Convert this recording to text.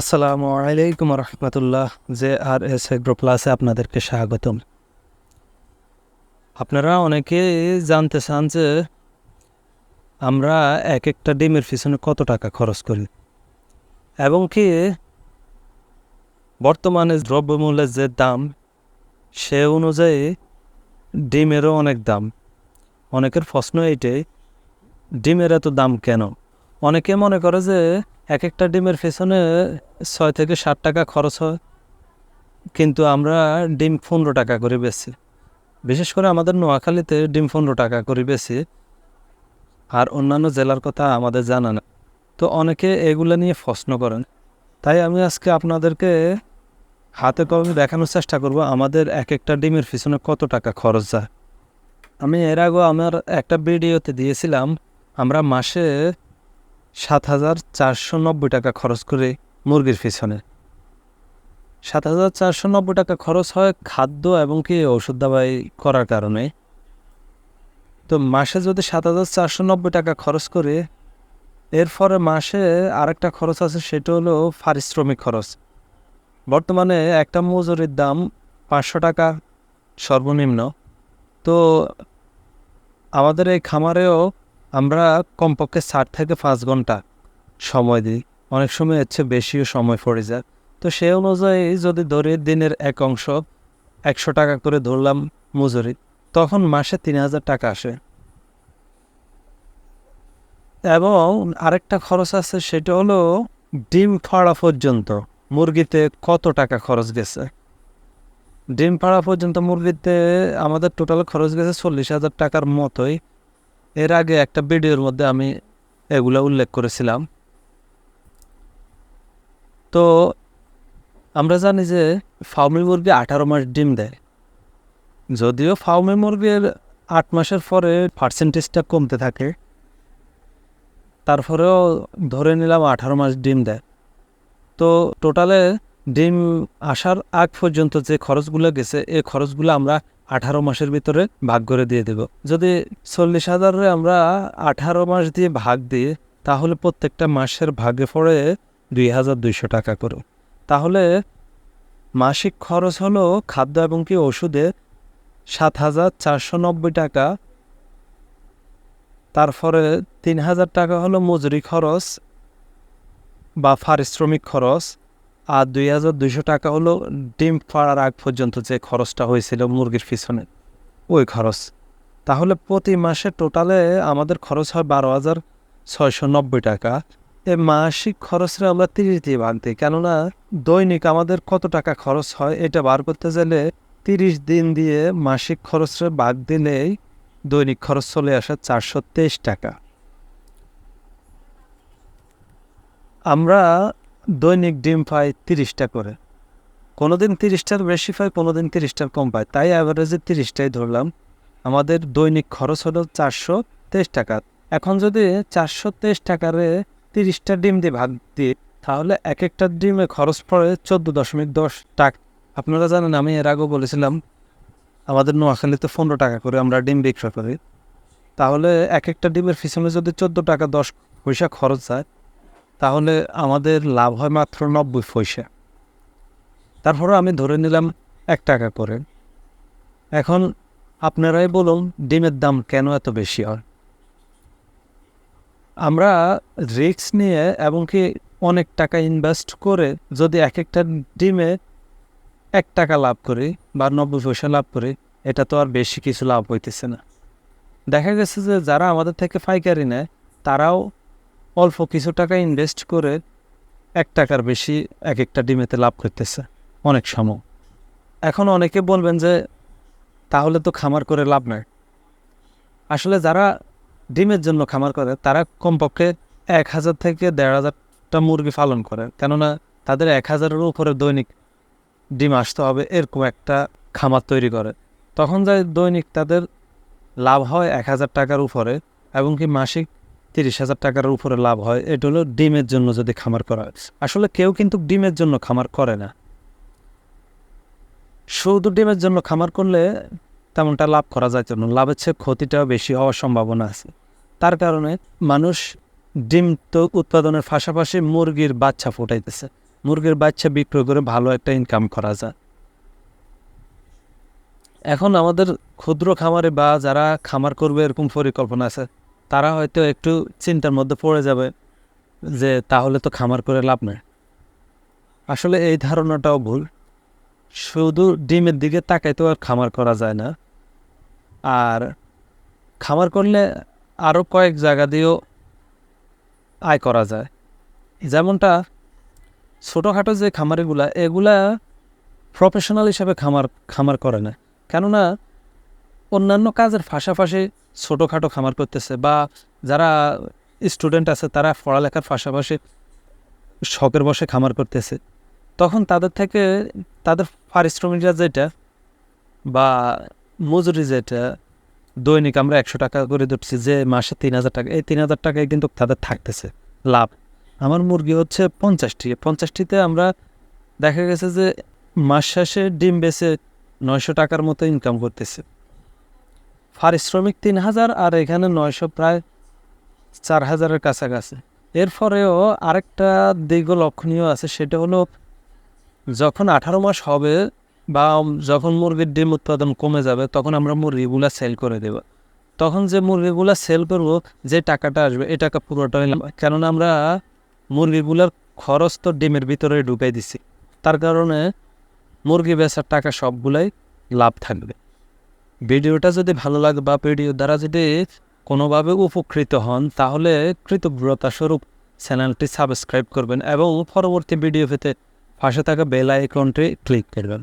আসসালামু আলাইকুম রহমতুল্লাহ জে আর এস এগ্রো প্লাসে আপনাদেরকে স্বাগতম। আপনারা অনেকে জানতে চান যে আমরা এক একটা ডিমের পিছনে কত টাকা খরচ করি। এবং কি বর্তমানে দ্রব্যমূল্যের যে দাম, সে অনুযায়ী ডিমেরও অনেক দাম। অনেকের প্রশ্ন এইটাই, ডিমের এত দাম কেন? অনেকে মনে করে যে এক একটা ডিমের পেছনে ছয় থেকে ষাট টাকা খরচ হয়। কিন্তু আমরা ডিম পনেরো টাকা করে বেশি বিশেষ করে আমাদের নোয়াখালীতে ডিম পনেরো টাকা করে বেশি আর অন্যান্য জেলার কথা আমাদের জানা না। তো অনেকে এগুলো নিয়ে প্রশ্ন করেন। তাই আমি আজকে আপনাদেরকে হাতে কলমে দেখানোর চেষ্টা করব আমাদের এক একটা ডিমের পিছনে কত টাকা খরচ যায়। আমি এর আগেও আমার একটা ভিডিওতে দিয়েছিলাম, আমরা মাসে সাত হাজার চারশো নব্বই টাকা খরচ করে মুরগির পিছনে। সাত হাজার চারশো নব্বই টাকা খরচ হয় খাদ্য এবং কি ওষুধ দাবাই করার কারণে। তো মাসে যদি সাত হাজার চারশো নব্বই টাকা খরচ করে, এরপরে মাসে আরেকটা খরচ আছে, সেটা হলো পারিশ্রমিক খরচ। বর্তমানে একটা মজুরির দাম পাঁচশো টাকা সর্বনিম্ন। তো আমাদের এই খামারেও আমরা কমপক্ষে ষাট থেকে পাঁচ ঘণ্টা সময় দিই। অনেক সময় হচ্ছে বেশিও সময় পড়ে যায়। তো সেই অনুযায়ী যদি ধরে দিনের এক অংশ একশো টাকা করে ধরলাম মজুরি, তখন মাসে তিন হাজার টাকা আসে। এবং আরেকটা খরচ আছে, সেটা হলো ডিম ফাড়া পর্যন্ত মুরগিতে কত টাকা খরচ গেছে? ডিম ফাড়া পর্যন্ত মুরগিতে আমাদের টোটাল খরচ গেছে চল্লিশ হাজার টাকার মতোই। এর আগে একটা ভিডিওর মধ্যে আমি এগুলো উল্লেখ করেছিলাম। তো আমরা জানি যে ফাউমি মুরগি আঠারো মাস ডিম দেয়। যদিও ফাউমি মুরগির আট মাসের পরে পার্সেন্টেজটা কমতে থাকে, তারপরেও ধরে নিলাম আঠারো মাস ডিম দেয়। তো টোটালে ডিম আসার আগ পর্যন্ত যে খরচগুলো গেছে, এই খরচগুলো আমরা আঠারো মাসের ভিতরে ভাগ করে দিয়ে দেব। যদি চল্লিশ হাজারে আমরা আঠারো মাস দিয়ে ভাগ দিই, তাহলে প্রত্যেকটা মাসের ভাগে পড়ে দুই হাজার দুইশো টাকা করে। তাহলে মাসিক খরচ হলো খাদ্য এবং কি ওষুধে সাত হাজার চারশো নব্বই টাকা। তারপরে তিন হাজার টাকা হলো মজুরি খরচ বা পারিশ্রমিক খরচ। আর দুই হাজার দুইশো টাকা হলো ডিম পাড়ার আগ পর্যন্ত যে খরচটা হয়েছিল মুরগির পিছনে, ওই খরচ। তাহলে প্রতি মাসে টোটালে আমাদের খরচ হয় বারো হাজার ছয়শো নব্বই টাকা। এই মাসিক খরচটা আমরা তিরিশ দিয়ে ভাগ দিই, কেননা দৈনিক আমাদের কত টাকা খরচ হয় এটা বার করতে গেলে তিরিশ দিন দিয়ে মাসিক খরচটা ভাগ দিলেই দৈনিক খরচ চলে আসে চারশো তেইশ টাকা। আমরা দৈনিক ডিম পাই তিরিশটা করে। কোনো দিন তিরিশটার বেশি পাই কোনো দিন তিরিশটার কম পাই তাই অ্যাভারেজে তিরিশটাই ধরলাম। আমাদের দৈনিক খরচ হলো চারশো তেইশ টাকা। এখন যদি চারশো তেইশ টাকারে তিরিশটা ডিম দিয়ে ভাগ দিই, তাহলে এক একটা ডিমে খরচ পড়ে চোদ্দ দশমিক দশ টাকা। আপনারা জানেন, আমি এর আগেও বলেছিলাম, আমাদের নোয়াখালীতে পনেরো টাকা করে আমরা ডিম বিক্রয় করি। তাহলে এক একটা ডিমের পিছনে যদি চোদ্দ টাকা দশ পয়সা খরচ যায় তাহলে আমাদের লাভ হয় মাত্র নব্বই পয়সা। তারপরে আমি ধরে নিলাম এক টাকা করে। এখন আপনারাই বলুন, ডিমের দাম কেন এত বেশি হয়? আমরা রিস্ক নিয়ে এবং কি অনেক টাকা ইনভেস্ট করে যদি এক একটা ডিমে এক টাকা লাভ করি বা নব্বই পয়সা লাভ করি, এটা তো আর বেশি কিছু লাভ হইতেছে না। দেখা গেছে যে যারা আমাদের থেকে পাইকারি নেয়, তারাও অল্প কিছু টাকা ইনভেস্ট করে এক টাকার বেশি এক একটা ডিমেতে লাভ করতেছে। অনেক সময়। এখন অনেকে বলবেন যে, তাহলে তো খামার করে লাভ নাই। আসলে যারা ডিমের জন্য খামার করে, তারা কমপক্ষে এক হাজার থেকে দেড় হাজারটা মুরগি পালন করে। কেননা তাদের এক হাজারের উপরে দৈনিক ডিম আসতে হবে, এরকম একটা খামার তৈরি করে। তখন যায় দৈনিক তাদের লাভ হয় এক হাজার টাকার উপরে এবং কি মাসিক তিরিশ হাজার টাকার উপরে লাভ হয়, এটা হলো ডিমের জন্য যদি খামার করা হয়। আসলে কেউ কিন্তু ডিমের জন্য খামার করে না। শুধু ডিমের জন্য খামার করলে তেমনটা লাভ করা যায় না, লাভের চেয়ে ক্ষতিটাও বেশি হওয়ার সম্ভাবনা আছে। তার কারণে মানুষ ডিম তো উৎপাদনের পাশাপাশি মুরগির বাচ্চা ফুটাইতেছে। মুরগির বাচ্চা বিক্রয় করে ভালো একটা ইনকাম করা যায়। এখন আমাদের ক্ষুদ্র খামারে বা যারা খামার করবে এরকম পরিকল্পনা আছে তারা হয়তো একটু চিন্তার মধ্যে পড়ে যাবে যে তাহলে তো খামার করে লাভ নেই। আসলে এই ধারণাটাও ভুল। শুধু ডিমের দিকে তাকাই তো আর খামার করা যায় না। আর খামার করলে আরও কয়েক জায়গা দিয়েও আয় করা যায়। যেমনটা ছোটোখাটো যে খামারিগুলা, এগুলা প্রফেশনাল হিসাবে খামার খামার করে না। কেননা অন্যান্য কাজের পাশাপাশি ছোটোখাটো খামার করতেছে বা যারা স্টুডেন্ট আছে, তারা পড়ালেখার পাশাপাশি শখের বসে খামার করতেছে। তখন তাদের থেকে, তাদের পারিশ্রমিকরা যেটা বা মজুরি যেটা, দৈনিক আমরা একশো টাকা করে ধরছি যে মাসে তিন হাজার টাকা। এই তিন হাজার টাকায় কিন্তু তাদের থাকতেছে লাভ। আমার মুরগি হচ্ছে পঞ্চাশটি। পঞ্চাশটিতে আমরা দেখা গেছে যে মাস শেষে ডিম বেচে নয়শো টাকার মতো ইনকাম করতেছে। পারিশ্রমিক তিন হাজার আর এখানে নয়শো প্রায় চার হাজারের কাছাকাছি। এরপরেও আরেকটা দিক লক্ষণীয় আছে, সেটা হলো যখন আঠারো মাস হবে বা যখন মুরগির ডিম উৎপাদন কমে যাবে, তখন আমরা মুরগিগুলা সেল করে দেব। তখন যে মুরগিগুলা সেল করব, যে টাকাটা আসবে এই টাকা পুরোটাই। কেননা আমরা মুরগিগুলার খরচ তো ডিমের ভিতরে ঢুকাই দিছি। তার কারণে মুরগি বেচার টাকা সবগুলাই লাভ থাকবে। ভিডিওটা যদি ভালো লাগে বা ভিডিও দ্বারা যদি কোনোভাবে উপকৃত হন, তাহলে কৃতজ্ঞতা স্বরূপ চ্যানেলটি সাবস্ক্রাইব করবেন এবং পরবর্তী ভিডিও পেতে পাশে থাকা বেল আইকনটি ক্লিক করবেন।